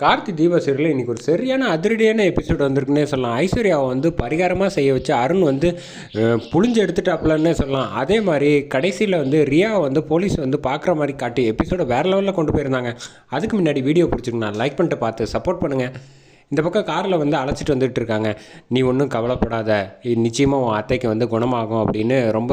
கார்த்தி தீபா சீரியலில் இன்றைக்கி ஒரு சரியான அதிரடியான எபிசோட் வந்திருக்குன்னே சொல்லலாம். ஐஸ்வர்யாவை வந்து பரிகாரமாக செய்ய வச்சு அருண் வந்து புளிஞ்சு புழிஞ்சு எடுத்துட்டாப்புலன்னே சொல்லலாம். அதே மாதிரி கடைசியில் வந்து ரியாவை வந்து போலீஸ் வந்து பார்க்குற மாதிரி காட்டி எபிசோடை வேறு லெவலில் கொண்டு போயிருந்தாங்க. அதுக்கு முன்னாடி வீடியோ பிடிச்சிருந்தா லைக் பண்ணிட்டு பார்த்து சப்போர்ட் பண்ணுங்கள் இந்த பக்கம் காரில் வந்து அழைச்சிட்டு வந்துட்டு இருக்காங்க. நீ ஒன்றும் கவலைப்படாத. நிச்சயமாக உன் அத்தைக்கு வந்து குணமாகும் அப்படின்னு ரொம்ப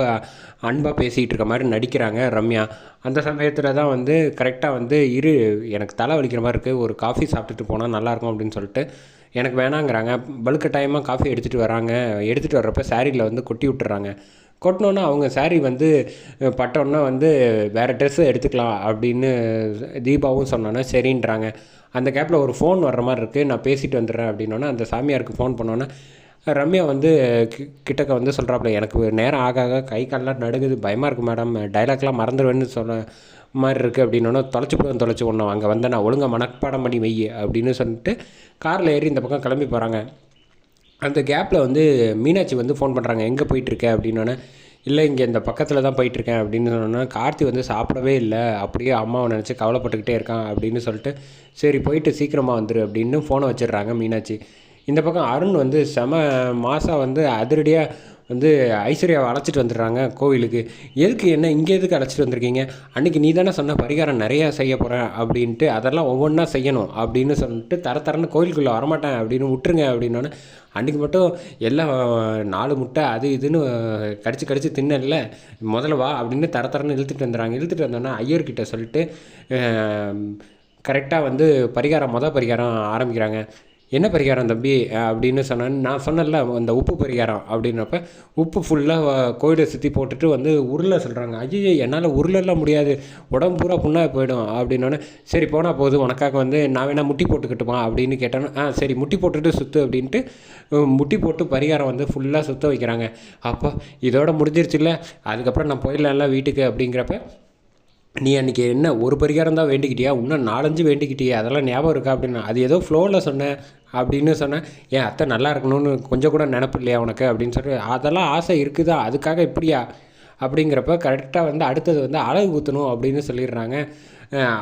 அன்பாக பேசிகிட்டு இருக்க மாதிரி நடிக்கிறாங்க ரம்யா. அந்த சமயத்தில் தான் வந்து கரெக்டாக வந்து இரு எனக்கு தலை வலிக்கிற மாதிரி இருக்குது ஒரு காஃபி சாப்பிட்டுட்டு போனால் நல்லாயிருக்கும் அப்படின்னு சொல்லிட்டு எனக்கு வேணாங்கிறாங்க. பல்க் டைமாக காஃபி எடுத்துகிட்டு வராங்க. எடுத்துகிட்டு வர்றப்ப சாரியில் வந்து கொட்டி விட்டுறாங்க. கொட்டினோன்னா அவங்க சாரீ வந்து பட்டோன்னா வந்து வேறு ட்ரெஸ்ஸு எடுத்துக்கலாம் அப்படின்னு தீபாவும் சொன்னோன்னா சரின்றாங்க. அந்த கேப்பில் ஒரு ஃபோன் வர்ற மாதிரி இருக்குது நான் பேசிட்டு வந்துடுறேன் அப்படின்னோன்னே அந்த சாமியாருக்கு ஃபோன் பண்ணோன்னே ரம்யா வந்து கி- கிட்டக்க வந்து சொல்கிறாப்புல எனக்கு நேரம் ஆக ஆக கை காலெலாம் நடுங்குது. பயமாக இருக்குது மேடம் டைலாக்லாம் மறந்துடுவேன்னு சொல்ல மாதிரி இருக்குது அப்படின்னோன்னா தொலைச்சி போய் தொலைச்சி ஒன்றும் அங்கே வந்து நான் ஒழுங்காக மனப்பாடம் பண்ணி வை அப்படின்னு சொல்லிட்டு காரில் ஏறி இந்த பக்கம் கிளம்பி போகிறாங்க அந்த கேப்பில் வந்து மீனாட்சி வந்து ஃபோன் பண்ணுறாங்க எங்கே போயிட்டுருக்க? அப்படின்னோடனே இல்லை இங்கே இந்த பக்கத்தில் தான் போயிட்டுருக்கேன் அப்படின்னு சொன்னோன்னா கார்த்தி வந்து சாப்பிடவே இல்லை அப்படியே அம்மாவை நினச்சி கவலைப்பட்டுக்கிட்டே இருக்கான் அப்படின்னு சொல்லிட்டு சரி போயிட்டு சீக்கிரமாக வந்துடு அப்படின்னு ஃபோனை வச்சிடுறாங்க மீனாட்சி. இந்த பக்கம் அருண் வந்து செம மாதம் வந்து அதிரடியாக வந்து ஐஸ்வர்யாவை அழைச்சிட்டு வந்துடுறாங்க கோவிலுக்கு. எதுக்கு என்ன இங்கே எதுக்கு அழைச்சிட்டு வந்திருக்கீங்க? அன்றைக்கி நீ தானே சொன்ன பரிகாரம் நிறையா செய்ய போகிறேன் அப்படின்ட்டு அதெல்லாம் ஒவ்வொன்றா செய்யணும் அப்படின்னு சொல்லிட்டு தர தரன்னு கோயிலுக்குள்ளே வரமாட்டேன் அப்படின்னு விட்டுருங்க அப்படின்னோன்னு அன்றைக்கி மட்டும் எல்லாம் நாலு முட்டை அது இதுன்னு கடிச்சு கடிச்சு தின்னல முதல்ல வா அப்படின்னு தர தரன்னு இழுத்துட்டு வந்துடுறாங்க. இழுத்துட்டு வந்தோன்னே ஐயர்கிட்ட சொல்லிட்டு கரெக்டாக வந்து பரிகாரம் மொதல் பரிகாரம் ஆரம்பிக்கிறாங்க. என்ன பரிகாரம் தம்பி? அப்படின்னு சொன்னேன். நான் சொன்னேன்ல அந்த உப்பு பரிகாரம் அப்படின்னப்ப உப்பு ஃபுல்லாக கோயிலை சுற்றி போட்டுட்டு வந்து உருளை சொல்கிறாங்க ஐயோ என்னால் உருளெல்லாம் முடியாது. உடம்பு பூரா புண்ணாக போயிடும் அப்படின்னோடனே சரி போனால் போது உனக்காக வந்து நான் வேணால் முட்டி போட்டுக்கிட்டுமா? அப்படின்னு கேட்டேன் ஆ சரி முட்டி போட்டுட்டு சுற்று அப்படின்ட்டு முட்டி போட்டு பரிகாரம் வந்து ஃபுல்லாக சுத்த வைக்கிறாங்க. அப்போ இதோட முடிஞ்சிருச்சுல்ல அதுக்கப்புறம் நான் போயிடலாம்ல வீட்டுக்கு அப்படிங்கிறப்ப நீ அன்றைக்கி என்ன ஒரு பரிகாரம் தான் வேண்டிக்கிட்டியா? இன்னும் நாலஞ்சு வேண்டிக்கிட்டியா அதெல்லாம் ஞாபகம் இருக்கா? அப்படின்னா. அது ஏதோ ஃப்ளோவில் சொன்னேன். அப்படின்னு சொன்னேன். என் அத்தை நல்லா இருக்கணும்னு கொஞ்சம் கூட நினப்பு இல்லையா உனக்கு? அப்படின்னு சொல்லிட்டு அதெல்லாம் ஆசை இருக்குதா? அதுக்காக இப்படியா? அப்படிங்கிறப்ப கரெக்டாக வந்து அடுத்தது வந்து அழகு குத்தணும் அப்படின்னு சொல்லிடுறாங்க.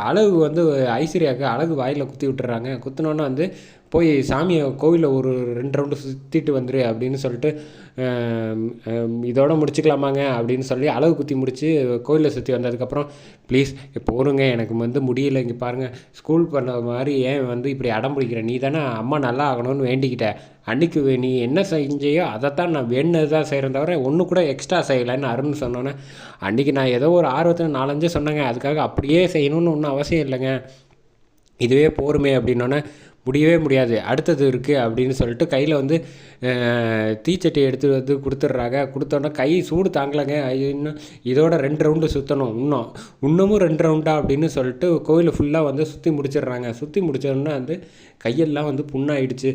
அழகு வந்து ஐஸ்வர்யாவுக்கு அழகு வாயில் குத்தி விட்டுறாங்க. குத்தினோன்னே வந்து போய் சாமியை கோவிலில் ஒரு ரெண்டு ரவுண்டு சுற்றிட்டு வந்துரு அப்படின்னு சொல்லிட்டு இதோட முடிச்சுக்கலாமாங்க அப்படின்னு சொல்லி அளவு குத்தி முடித்து கோவிலில் சுற்றி வந்ததுக்கப்புறம் ப்ளீஸ் போருங்க எனக்கு வந்து முடியல. இங்கே பாருங்கள் ஸ்கூல் பண்ண மாதிரி ஏன் வந்து இப்படி அடம் பிடிக்கிற? நீ தானே அம்மா நல்லா ஆகணும்னு வேண்டிக்கிட்ட. அன்றைக்கு நீ என்ன செஞ்சையோ அதைத்தான் நான் வேணுனது தான் செய்கிறேன் தவிர ஒன்று கூட எக்ஸ்ட்ரா செய்யலைன்னு அருண் சொன்னோன்னே அன்றைக்கி நான் ஏதோ ஒரு ஆர்வத்தில் நாலஞ்சு சொன்னேங்க. அதுக்காக அப்படியே செய்யணும்னு ஒன்றும் அவசியம் இல்லைங்க. இதுவே போருமே அப்படின்னோடனே முடியவே முடியாது. அடுத்தது இருக்குது அப்படின்னு சொல்லிட்டு கையில் வந்து தீச்சட்டி எடுத்து வந்து கொடுத்துட்றாங்க. கொடுத்தோன்னே கை சூடு தாங்கலைங்க. ஐயோ, இன்னும் இதோட ரெண்டு ரவுண்டு சுற்றணும் இன்னும். இன்னமும் ரெண்டு ரவுண்டா அப்படின்னு சொல்லிட்டு கோயிலை ஃபுல்லாக வந்து சுற்றி முடிச்சிடுறாங்க. சுற்றி முடிச்சோடனே வந்து கையெல்லாம் வந்து புண்ணாயிடுச்சு.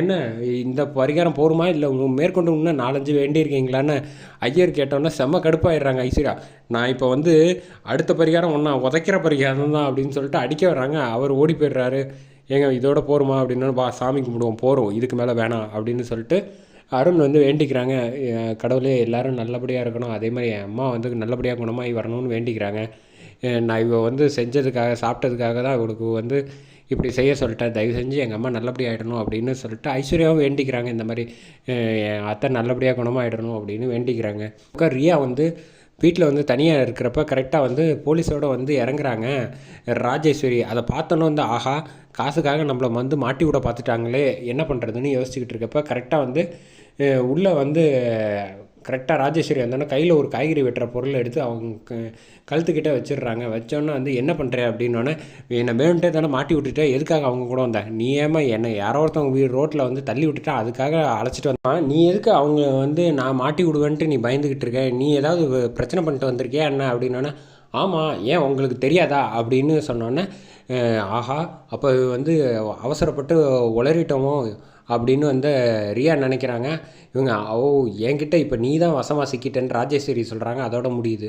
என்ன இந்த பரிகாரம் போருமா? இல்லை மேற்கொண்டு இன்னும் நாலஞ்சு வேண்டியிருக்கீங்களான்னு ஐயர் கேட்டோன்னே செம்ம கடுப்பாயிடுறாங்க ஐஸ்வர்யா. நான் இப்போ வந்து அடுத்த பரிகாரம் ஒன்றா உதைக்கிற பரிகாரம் தான் அப்படின்னு சொல்லிட்டு அடிக்க வர்றாங்க. அவர் ஓடி போயிடுறாரு. ஏங்க இதோட போகிறோமா அப்படின்னா பா சாமி கும்பிடுவோம் போகிறோம் இதுக்கு மேலே வேணாம் அப்படின்னு சொல்லிட்டு அருண் வந்து வேண்டிக்கிறாங்க. கடவுளே எல்லாரும் நல்லபடியாக இருக்கணும். அதே மாதிரி என் அம்மா வந்து நல்லபடியாக குணமாகி வரணும்னு வேண்டிக்கிறாங்க. நான் இவ வந்து செஞ்சதுக்காக சாப்பிட்டதுக்காக தான் இவளுக்கு வந்து இப்படி செய்ய சொல்லிட்டேன். தயவு செஞ்சு எங்கள் அம்மா நல்லபடியாக ஆகிடணும் அப்படின்னு சொல்லிட்டு ஐஸ்வர்யாவும் வேண்டிக்கிறாங்க. இந்த மாதிரி என் அத்தை நல்லபடியாக குணமாகிடணும் அப்படின்னு வேண்டிக்கிறாங்க. அக்கா ரியா வந்து வீட்டில் வந்து தனியாக இருக்கிறப்ப கரெக்டாக வந்து போலீஸோடு வந்து இறங்குறாங்க. ராஜேஸ்வரி அதை பார்த்தோன்னே வந்து ஆஹா காசுக்காக நம்மளை வந்து மாட்டி விட பார்த்துட்டாங்களே என்ன பண்ணுறதுன்னு யோசிச்சுக்கிட்டு இருக்கப்ப கரெக்டாக வந்து உள்ளே வந்து கரெக்டாக ராஜேஸ்வரி வந்தோன்னே கையில் ஒரு காய்கறி வெட்டுற பொருளை எடுத்து அவங்க கழுத்துக்கிட்டே வச்சிடுறாங்க. வச்சோன்னே வந்து என்ன பண்ணுற அப்படின்னோடனே என்னை வேணுன்ட்டே தானே மாட்டி விட்டுட்டே எதுக்காக அவங்க கூட வந்தேன் நீ ஏமா என்னை யாரோ ஒருத்தவங்க வீடு ரோட்டில் வந்து தள்ளி விட்டுட்டா அதுக்காக அழைச்சிட்டு வந்தான் நீ எதுக்கு அவங்க வந்து நான் மாட்டி விடுவேன்ட்டு நீ பயந்துக்கிட்டு இருக்க? நீ ஏதாவது பிரச்சனை பண்ணிட்டு வந்திருக்கியா என்ன? அப்படின்னோடனே ஆமாம் ஏன் உங்களுக்கு தெரியாதா அப்படின்னு சொன்னோன்னே ஆஹா அப்போ வந்து அவசரப்பட்டு உளறிட்டோமோ? அப்படின்னு வந்து ரியா நினைக்கிறாங்க. இவங்க ஓ என்கிட்ட இப்போ நீ தான் வசமாக சிக்கிட்டேன்னு ராஜேஸ்வரி சொல்கிறாங்க அதோட முடியுது.